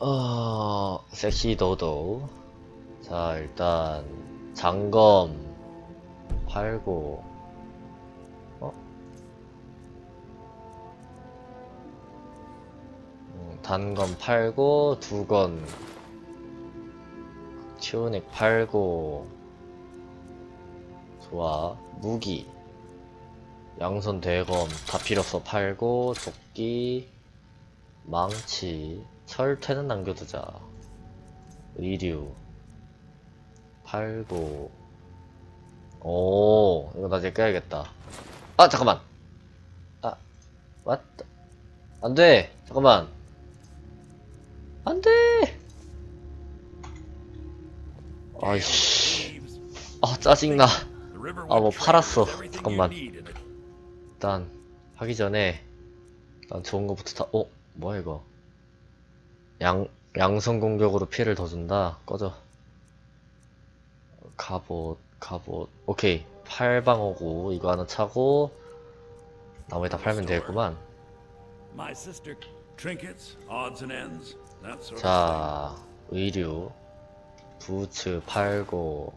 어, 섹시 도도. 자, 일단, 장검, 팔고, 어? 음, 단검 팔고, 두건, 치우닉 팔고, 좋아. 무기, 양손 대검 다 필요 없어 팔고, 조끼, 망치, 철퇴는 남겨두자. 의류, 팔고, 오, 이거 나중에 깨야겠다. 아, 잠깐만. 아, 맞다. 안 돼. 잠깐만. 안 돼. 아이씨. 아, 짜증나. 아, 뭐 팔았어. 잠깐만. 일단, 하기 전에, 일단 좋은 거부터 다, 어? 뭐야, 이거. 양, 양성 공격으로 피해를 더 준다. 꺼져. 갑옷, 갑옷. 오케이. 팔방어구, 이거 하나 차고, 나머지 다 팔면 되겠구만. 자, 의류. 부츠 팔고,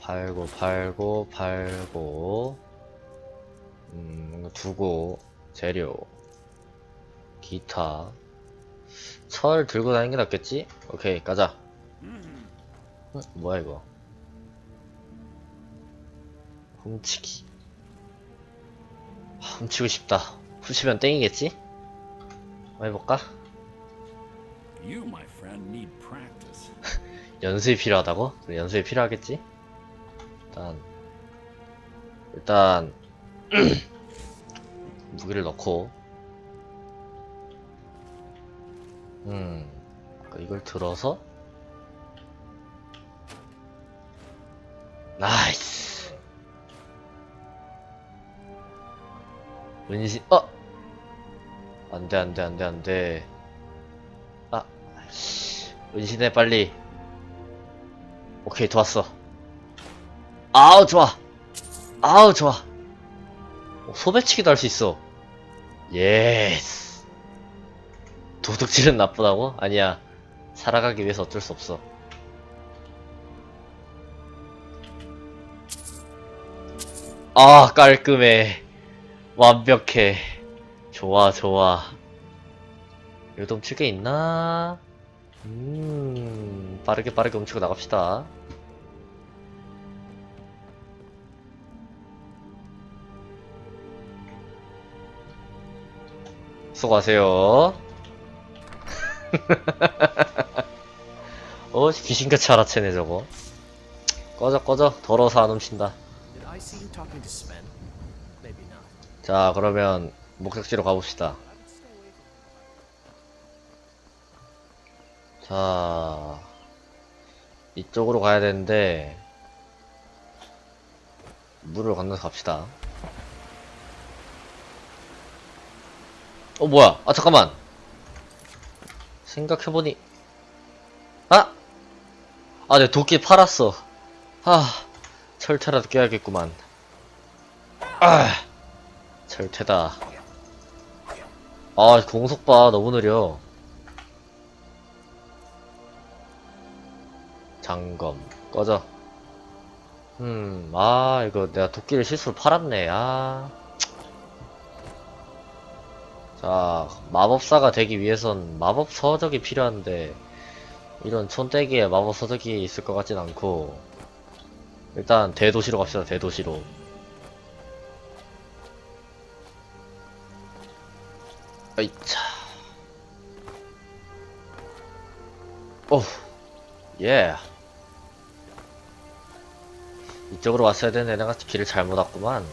팔고, 팔고, 팔고, 음, 두고, 재료, 기타, 철 들고 다니는 게 낫겠지? 오케이, 가자. 어, 뭐야, 이거. 훔치기. 아, 훔치고 싶다. 훔치면 땡이겠지? 한번 해볼까? You, my friend, need practice. 연습이 필요하다고? 연습이 필요하겠지? 일단 일단 무기를 넣고 음. 그러니까 이걸 들어서 나이스. 은신 어? 안돼 안돼 안돼 안돼. 아 씨. 은신해 빨리. 오케이 좋았어. 아우 좋아. 아우 좋아. 어, 소배치기도 할 수 있어. 예스 도둑질은 나쁘다고? 아니야. 살아가기 위해서 어쩔 수 없어. 아 깔끔해. 완벽해. 좋아 좋아. 훔칠 게 있나? 음 빠르게 빠르게 훔치고 나갑시다. 수고하세요 어 귀신같이 알아채네 저거. 꺼져 꺼져. 더러워서 안 훔친다. 자 그러면 목적지로 가봅시다. 자 이쪽으로 가야 되는데 물을 건너서 갑시다. 어 뭐야? 아 잠깐만 생각해보니. 아! 아 내 도끼 팔았어. 아 철퇴라도 깨야겠구만. 아 철퇴다. 아 공속 봐. 너무 느려. 장검 꺼져. 음, 아, 이거 내가 도끼를 실수로 팔았네, 아. 자, 마법사가 되기 위해선 마법 서적이 필요한데, 이런 촌대기에 마법 서적이 있을 것 같진 않고, 일단 대도시로 갑시다, 대도시로. 어이차. 오, 예. 이쪽으로 왔어야 되는데 내가 길을 잘못 왔구만.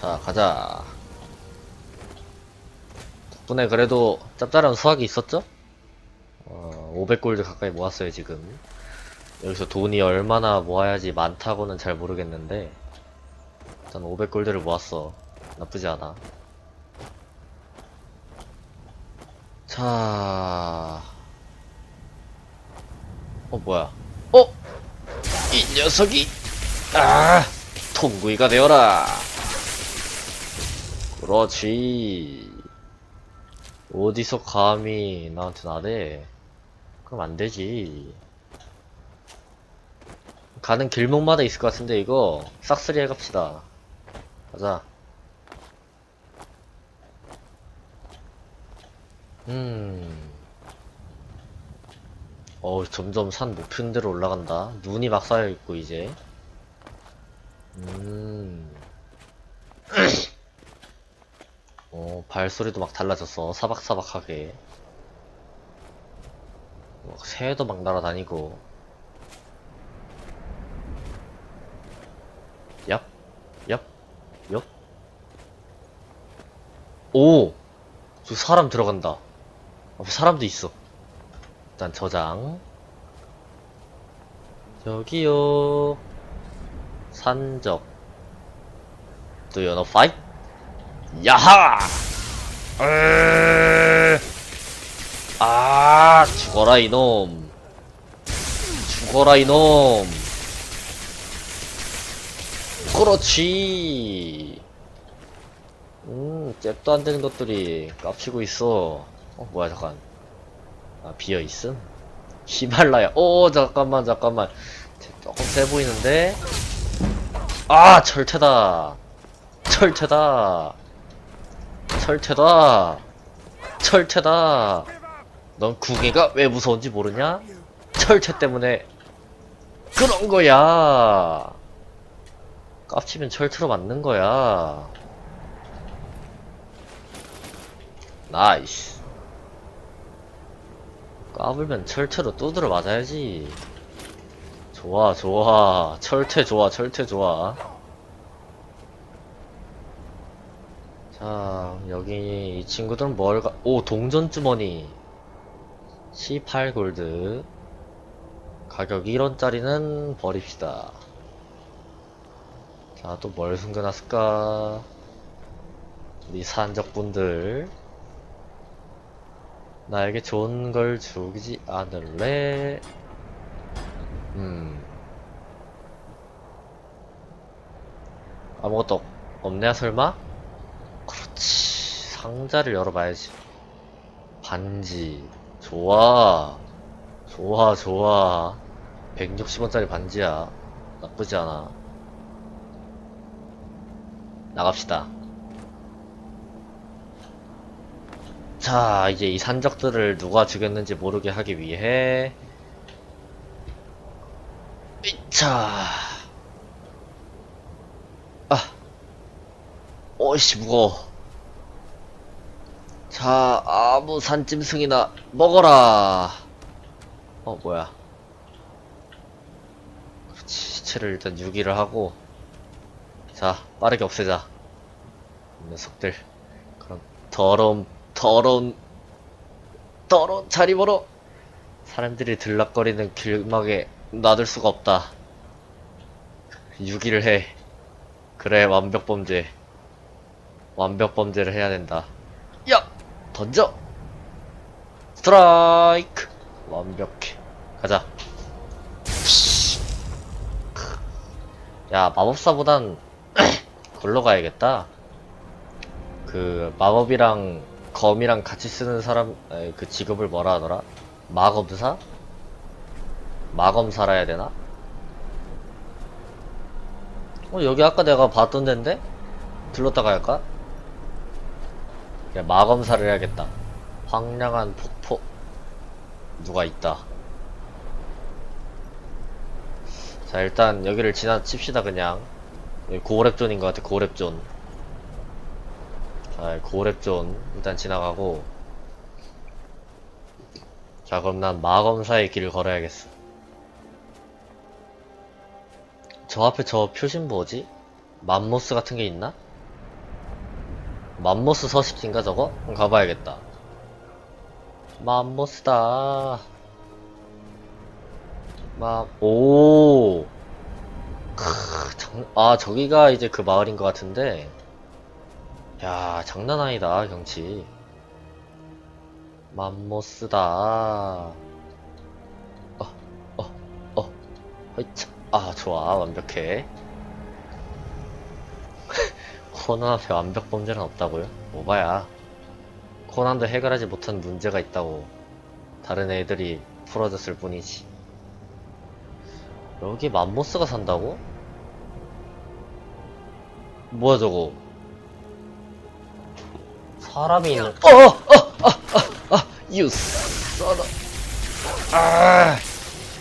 자, 가자. 덕분에 그래도 짭짤한 수확이 있었죠? 어, 500골드 가까이 모았어요, 지금. 여기서 돈이 얼마나 모아야지 많다고는 잘 모르겠는데, 일단 500골드를 모았어. 나쁘지 않아. 자, 어, 뭐야. 어? 이 녀석이 아 통구이가 되어라 그렇지 어디서 감히 나한테 나대? 그럼 안 되지. 가는 길목마다 있을 것 같은데 이거 싹쓸이 해갑시다. 가자. 음. 어 점점 산 높은 데로 올라간다. 눈이 막 쌓여 있고 이제. 음. 어, 발소리도 막 달라졌어. 사박사박하게. 막 새도 막 날아다니고. 얍, 얍, 얍. 오! 저 사람 들어간다. 앞에 사람도 있어. 일단 저장. 저기요. 산적. You wanna fight? 야하! 으... 아, 죽어라 이놈. 죽어라 이놈. 그렇지. 음, 잽도 안 되는 것들이 깝치고 있어. 어, 뭐야, 잠깐. 아, 비어 있음? 히말라야. 오, 잠깐만, 잠깐만. 조금 세 보이는데? 아, 철퇴다. 철퇴다. 철퇴다. 철퇴다. 넌 궁예가 왜 무서운지 모르냐? 철퇴 때문에 그런 거야. 깝치면 철퇴로 맞는 거야. 나이스. 까불면 철퇴로 두드려 맞아야지. 좋아, 좋아. 철퇴 좋아, 철퇴 좋아. 자, 여기 이 친구들은 뭘 가, 오, 동전 주머니. 18골드. 가격 1원짜리는 버립시다. 자, 또 뭘 숨겨놨을까? 우리 산적분들. 나에게 좋은 걸 주지 않을래? 음. 아무것도 없냐, 설마? 그렇지. 상자를 열어봐야지. 반지. 좋아. 좋아, 좋아. 160원짜리 반지야. 나쁘지 않아. 나갑시다. 자, 이제 이 산적들을 누가 죽였는지 모르게 하기 위해. 자. 아. 오이씨, 무거워. 자, 아무 산짐승이나 먹어라. 어, 뭐야. 시체를 일단 유기를 하고. 자, 빠르게 없애자. 이 녀석들. 그럼, 더러운, 더러운, 더러운 자리 보러 사람들이 들락거리는 길막에 놔둘 수가 없다. 유기를 해. 그래, 완벽 범죄. 완벽 범죄를 해야 된다. 야! 던져! 스트라이크! 완벽해. 가자. 야, 마법사보단 걸러 가야겠다. 그, 마법이랑 검이랑 같이 쓰는 사람, 에, 그 직업을 뭐라 하더라? 마검사? 마검사라 해야 되나? 어, 여기 아까 내가 봤던 데인데? 들렀다가 할 까? 야, 마검사를 해야겠다. 황량한 폭포. 누가 있다. 자, 일단 여기를 지나칩시다, 그냥. 여기 고랩존인 것 같아, 고랩존. 자, 고랩존. 일단 지나가고. 자, 그럼 난 마검사의 길을 걸어야겠어. 저 앞에 저 표신 뭐지? 맘모스 같은 게 있나? 맘모스 서식지인가 저거? 그럼 가봐야겠다. 맘모스다. 맘, 오. 아, 저기가 이제 그 마을인 것 같은데. 야, 장난 아니다, 경치. 맘모스다. 어, 어, 어. 아, 좋아. 완벽해. 코너 앞에 완벽 범죄는 없다고요? 오바야. 코난도 해결하지 못한 문제가 있다고 다른 애들이 풀어줬을 뿐이지. 여기 맘모스가 산다고? 뭐야 저거? 사람이 있는. 어! 어! 아! 아! 아! 유 써라. 아!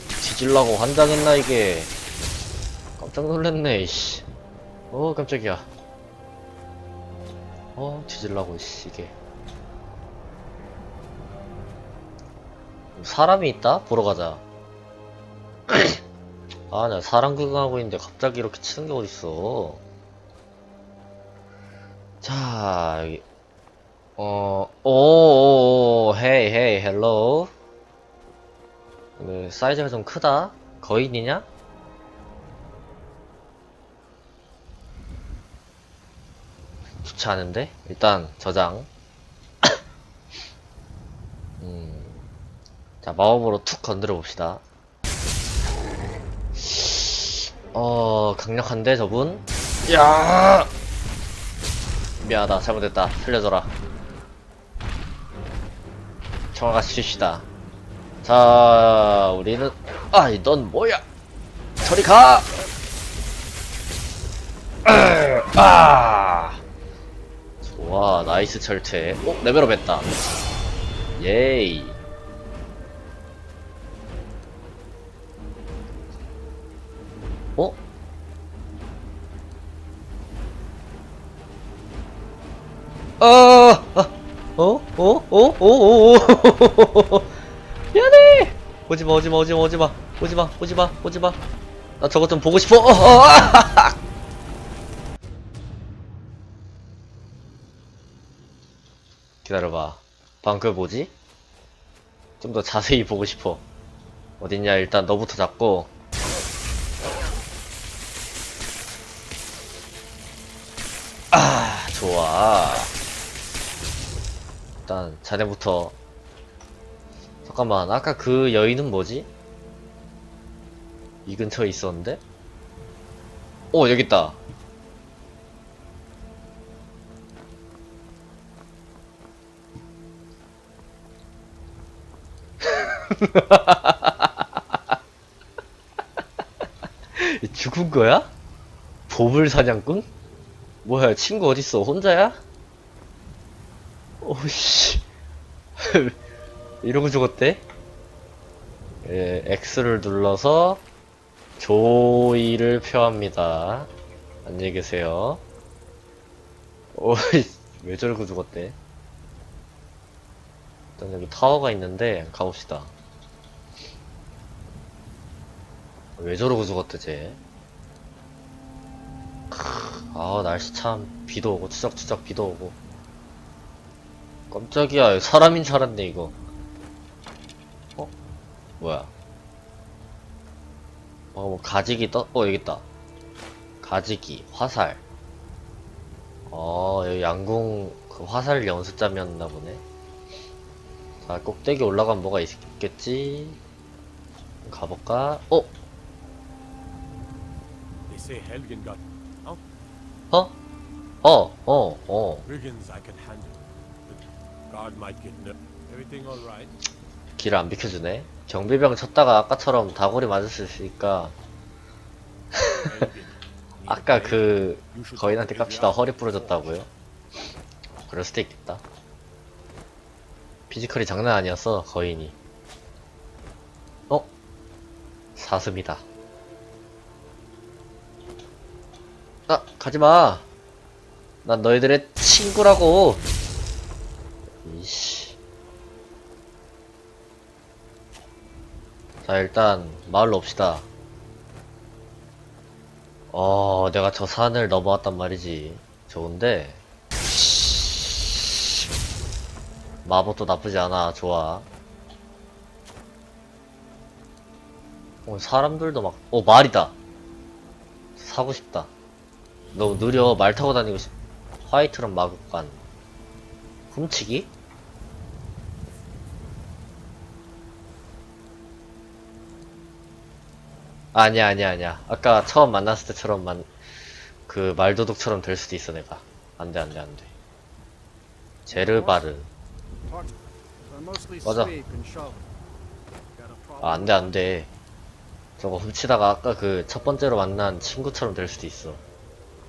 뒤질라고 환장했나 이게? 깜짝 놀랐네 이씨. 어 깜짝이야. 어 뒤질라고 씨 이게. 사람이 있다? 보러 가자. 아, 나 사람 구경하고 있는데 갑자기 이렇게 치는 게 어딨어. 자, 여기. 어, 오, 오, 오, 헤이, 헤이, 헬로우. 그, 사이즈가 좀 크다? 거인이냐? 좋지 않은데? 일단, 저장. 음. 자, 마법으로 툭 건드려 봅시다. 어, 강력한데, 저분? 야! 미안하다, 잘못했다. 살려줘라. 청아같이 칩시다. 자, 우리는, 아이, 넌 뭐야? 저리 가! 으, 아! 좋아, 나이스 철퇴. 어, 레벨업 했다. 예이. 어? 아, 아, 어? 어? 어? 어? 어? 어? 미안해! 오지마, 오지마, 오지마, 오지마, 오지마, 오지마, 오지마. 나 저것 좀 보고 싶어! 어, 어, 아! 기다려봐. 방금 그 뭐지? 좀 더 자세히 보고 싶어. 어딨냐, 일단 너부터 잡고. 아, 좋아. 일단, 자네부터. 잠깐만, 아까 그 여인은 뭐지? 이 근처에 있었는데? 오, 여기 있다. 죽은 거야? 보물 사냥꾼? 뭐야, 친구 어딨어? 혼자야? 오씨. 이러고 죽었대? 예, X를 눌러서 조의를 표합니다. 안녕히 계세요. 오이, 왜 저러고 죽었대? 일단 여기 타워가 있는데, 가봅시다. 왜 저러고 죽었대, 쟤? 크, 아, 날씨 참, 비도 오고, 추적추적 비도 오고. 깜짝이야, 사람인 줄 알았네, 이거. 어? 뭐야? 어, 뭐, 가지기 떠, 어, 여기 있다. 가지기, 화살. 어, 여기 양궁, 그 화살 연습장이었나 보네. 자, 꼭대기 올라가면 뭐가 있겠지? 가볼까? 어? Say Helgen got out. 어? 어, 어, 어. Brigands I can handle. But guard might get ner- Everything all right? 길을 안 비켜주네. 경비병 쳤다가 아까처럼 다골이 맞을 수 있으니까 아까? 그 거인한테 깝치다 허리 부러졌다고요? 그럴 수도 있겠다. 피지컬이 장난 아니었어 거인이. 어? 사슴이다. 아 가지마. 난 너희들의 친구라고. 이씨. 자 일단 마을로 옵시다. 어, 내가 저 산을 넘어왔단 말이지. 좋은데. 마법도 나쁘지 않아. 좋아. 어, 사람들도 막, 어, 말이다. 사고 싶다. 너무 느려. 말 타고 다니고 싶, 화이트런 마구간. 훔치기? 아니야, 아니야, 아니야. 아까 처음 만났을 때처럼 만, 그 말도둑처럼 될 수도 있어, 내가. 안 돼, 안 돼, 안 돼. 제르바르. 맞아. 아, 안 돼, 안 돼. 저거 훔치다가 아까 그 첫 번째로 만난 친구처럼 될 수도 있어.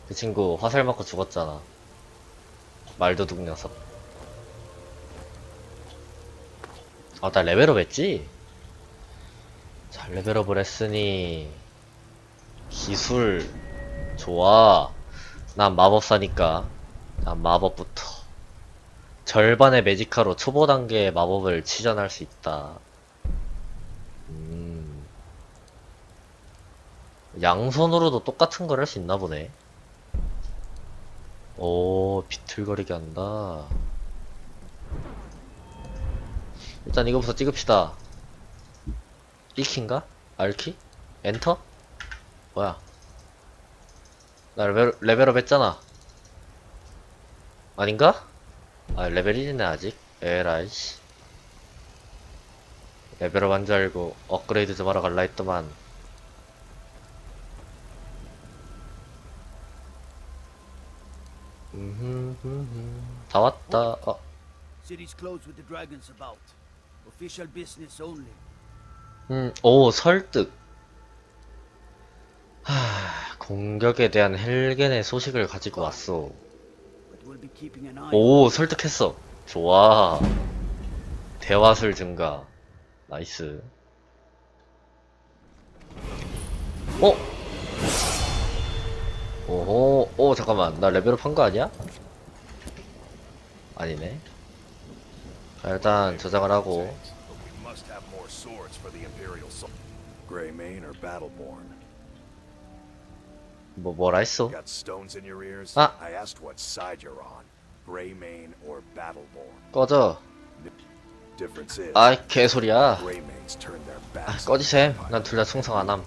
그 친구 화살 맞고 죽었잖아. 말도둑 녀석. 아, 나 레벨업 했지? 자, 레벨업을 했으니, 기술, 좋아. 난 마법사니까, 난 마법부터. 절반의 매지카로 초보 단계의 마법을 치전할 수 있다. 음. 양손으로도 똑같은 걸 할 수 있나 보네. 오, 비틀거리게 한다. 일단 이거부터 찍읍시다. 1키인가? R키? 엔터? 뭐야? 나 레벨, 레벨업 했잖아. 아닌가? 아, 레벨 1이네, 아직. 에라이씨. 레벨업 한 줄 알고 업그레이드 좀 하러 갈라 했더만 다 왔다 어, City's closed with the dragons about. Official business only. 음, 오 설득 하, 공격에 대한 헬겐의 소식을 가지고 왔어 But we'll be keeping an eye. 오 설득했어 좋아 대화술 증가 나이스 어? 오호 오 잠깐만 나 레벨업 한 거 아니야? 아니네 자, 일단 저장을 하고? 뭐 뭐라 했어? Ah. Battleborn? 꺼져 아이 개소리야 아, 꺼지셈 난 둘 다 충성 안함.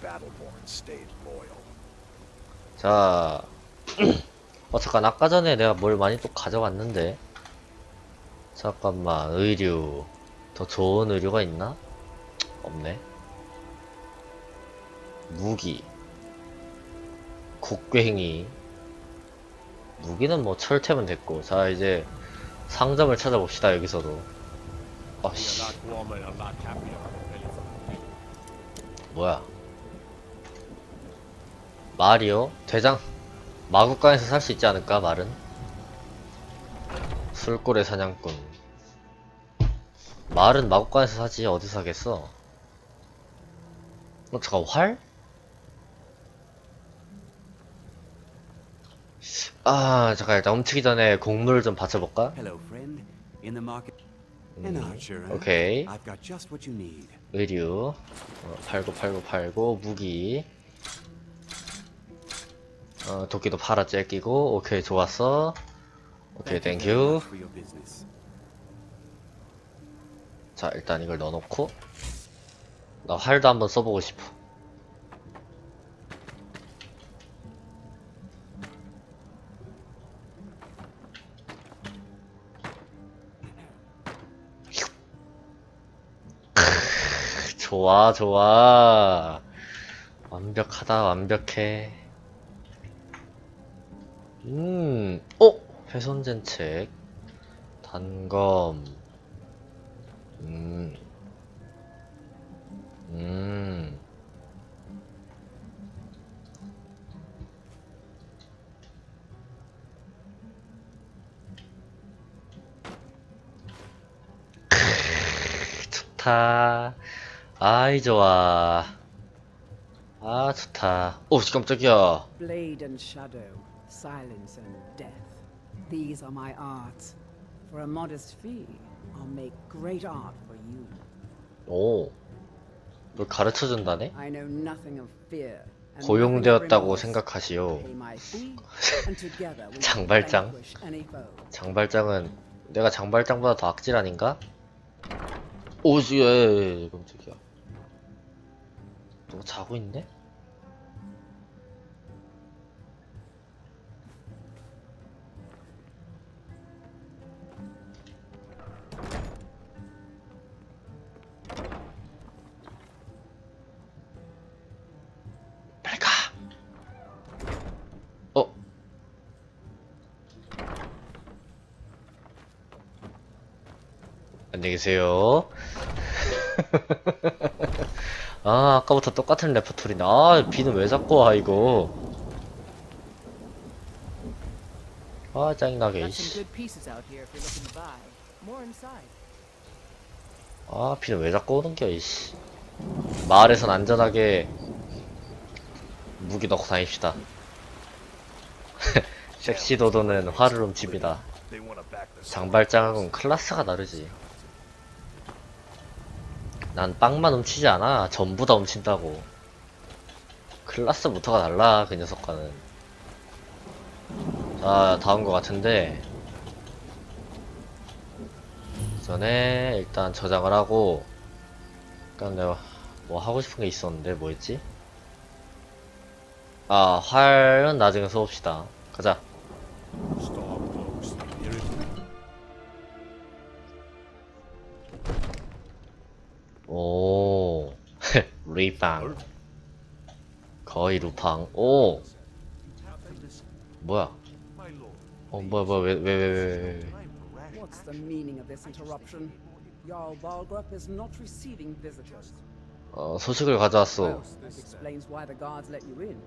자, 어 잠깐 아까 전에 내가 뭘 많이 또 가져왔는데? 잠깐만 의류. 더 좋은 의류가 있나? 없네. 무기. 곡괭이 무기는 뭐 철퇴면 됐고. 자 이제 상점을 찾아봅시다 여기서도. 아씨. warmer 말이요? 대장 마구간에서 살 수 있지 않을까 말은? 술고래 사냥꾼 말은 마구간에서 사지 어디서 사겠어 어 잠깐 활? 아 잠깐 일단 훔치기 전에 곡물 좀 받쳐볼까? Huh? 오케이. 의류 어, 팔고 팔고 팔고 무기 어, 도끼도 팔아 째끼고 오케이 좋았어. 오케이 땡큐. 자 일단 이걸 넣어놓고 나 활도 한번 써보고 싶어. 좋아 좋아. 완벽하다 완벽해 음 어? 훼손된 책 단검 음. 음. 크으, 좋다. 아이, 좋아. 아, 좋다. 오, 깜짝이야. Blade and shadow, silence and death. These are my arts. For a modest fee, I'll make great art for you. 오. 뭘 가르쳐 준다네? I know nothing of fear. 고용되었다고. 생각하시오. 장발장? 장발장은 내가 장발장보다 더 악질 아닌가? 오지, 예, 깜짝이야. 누가 자고 있네? 계세요. 아, 아까부터 똑같은 레퍼토리네. 아, 비는 왜 자꾸 와, 이거. 아, 짜증나게, 이씨. 아, 비는 왜 자꾸 오는 겨, 이씨. 마을에선 안전하게 무기 넣고 다닙시다. 섹시도도는 화를 훔칩니다. 장발장하고는 클라스가 다르지. 난 빵만 훔치지 않아. 전부 다 훔친다고. 클라스부터가 달라, 그 녀석과는. 자, 다음 거 같은데. 전에 일단 저장을 하고, 그니까 내가 뭐 하고 싶은 게 있었는데, 뭐였지? 아, 활은 나중에 써봅시다. 가자. 루이빵. 거의 루팡. 오, 뭐야? 어, 뭐야, 뭐야, 왜, 왜, 왜, 왜, 왜, 왜. Time for rash. What's the meaning of this interruption? Jarl Balgrup is not receiving visitors. 어, 소식을 가져왔어. Well, that explains why the guards let you in.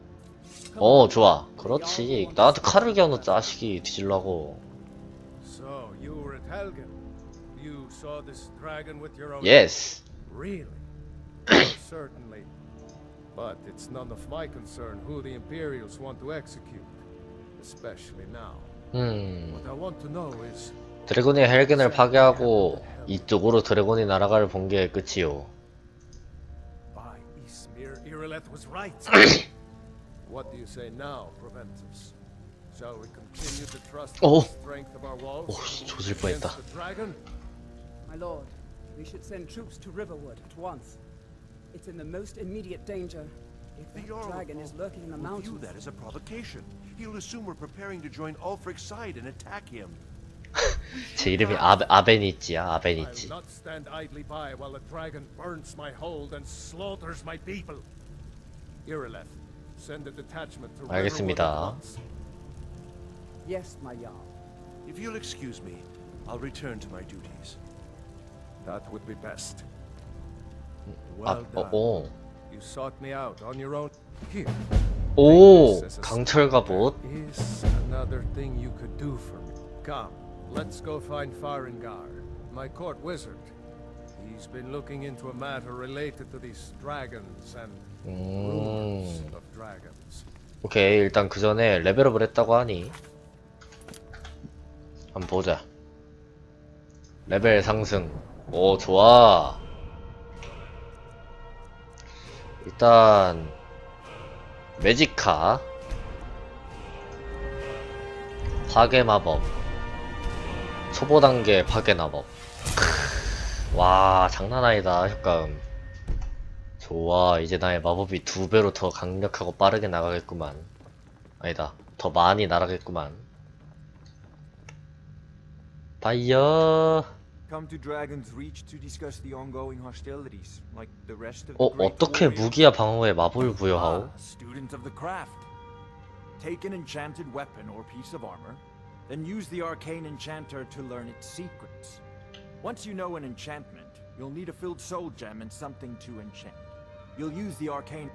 Come 어, 좋아. 그렇지. 나한테 칼을 겨누. 자식이 뒤질라고. So, you were at Helgen. You saw this dragon with your own Yes. Really? Certainly. But it's none of my concern who the Imperials want to execute. Especially now. 음, What I want to know is 드래곤이 헬겐을 파괴하고 이쪽으로 드래곤이 날아가를 본 게 끝이요. by Ismir, Irileth was right. what do you say now, Proventus? Shall we continue to trust in Oh. the strength of our walls 오, 씨, 조질 against 뻔했다. the dragon? My lord, we should send troops to Riverwood at once. It's in the most immediate danger. If The that Jarl dragon is lurking in the will view mountains, that as a provocation. He'll assume we're preparing to join Ulfric's side and attack him. 제 이름이 아베, 아베니찌야, I'll 아베니찌. not stand idly by while the dragon burns my hold and slaughters my people. Irileth, send a detachment to Riverwood 알겠습니다. at once. yes, my Jarl. If you'll excuse me, I'll return to my duties. That would be best. 아, 어. 오. You sought me out on your own. Here. 오, 강철 갑옷. Is another thing you could do for me. Come, let's go find Farengar, my court wizard. He's been looking into a matter related to these dragons and rumors 음, of dragons. 오케이. 일단 그 전에 레벨업을 했다고 하니. 한번 보자. 레벨 상승. 오, 좋아. 일단, 매지카. 파괴 마법. 초보 단계 파괴 마법. 크으, 와, 장난 아니다, 효과음. 좋아, 이제 나의 마법이 두 배로 더 강력하고 빠르게 나가겠구만. 아니다, 더 많이 날아겠구만. 파이어. Come to Dragon's Reach to discuss the ongoing hostilities, like the rest of 어, the great 어떻게 warriors. 무기와 방어에 마법을 부여하오? Ah, student of the craft. Take an enchanted weapon or piece of armor, then use the arcane enchanter to learn its secrets. Once you know an enchantment, you'll need a filled soul gem and something to enchant. You'll use the arcane.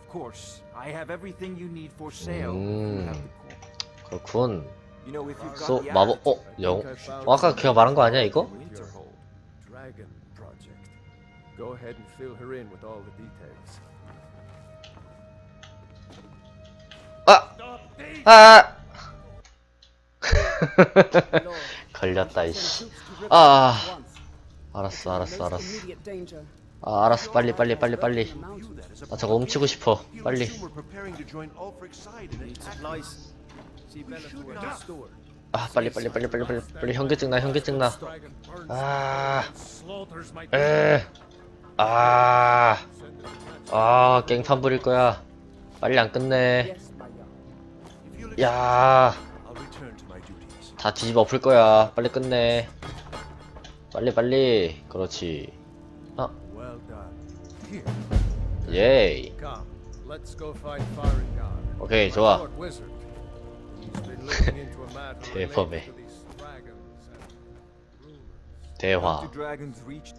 Of course, I have everything you need for sale. if you have the coin. 그렇군. 소, 마법, 어, aptitude, 영, I found 어, 아까 걔가 말한 거 아니야, 이거? 아! 아! 걸렸다, 이씨. 아. 알았어, 알았어, 알았어. 아, 알았어, 빨리, 빨리, 빨리, 빨리. 나 저거 훔치고 싶어, 빨리. 아, 빨리, 빨리, 빨리, 빨리, 빨리, 빨리 현기증 나, 현기증 나. 아. 에, 아, 아, 깽판 부릴 거야. 빨리 안 끝내. 야. 다 뒤집어 엎을 거야. 빨리 끝내. 빨리, 빨리. 그렇지. Here, 예이. 오케이, 좋아. 해. related to these dragons and rumors. 대화. Do dragons reach?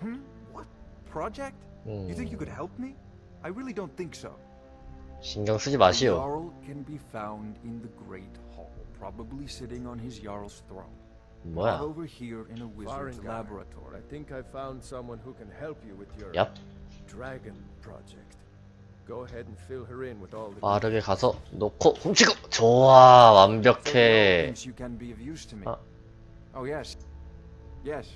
Hmm? What? Project? You think you could 음, help me? I really don't think so. 신경 쓰지 The 마시오. Jarl can be found in the Great Hall, probably sitting on his Jarl's throne. 뭐야? Over here in a wizard's Farengar, laboratory. I think I found someone who can help you with your 얍. dragon project. 빠르게 가서 놓고 훔치고 좋아 완벽해. Ah. Oh yes, yes.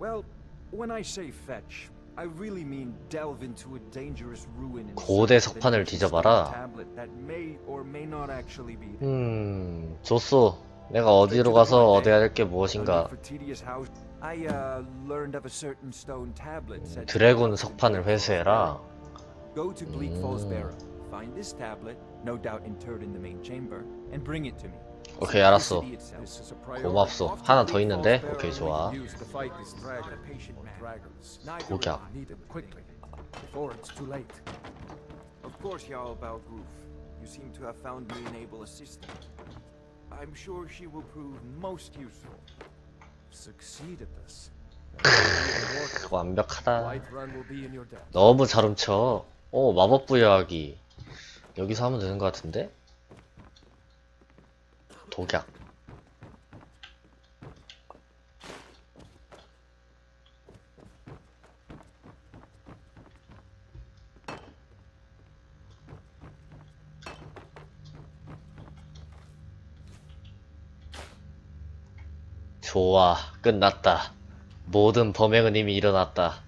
Well, when I say fetch, I really mean delve into a dangerous ruin 고대 석판을 뒤져봐라. 음 좋소 내가 어디로 가서 얻어야 될 게 무엇인가 For tedious house, I uh, learned of a certain stone tablet. said to 드래곤 석판을 회수해라 Go to Bleak Falls 음. Barrow, find this tablet, no doubt interred in the main chamber, and bring it to me. 오케이 알았어. 고맙소 하나 더 있는데 오케이 좋아 late. Of course, Jarl Balgroof. You seem to have found me an able assistant. I'm sure she will prove most useful. Succeed at this. 완벽하다. 너무 잘 훔쳐 오 마법 부여하기. 여기서 하면 되는 것 같은데? 독약. 좋아 끝났다. 모든 범행은 이미 일어났다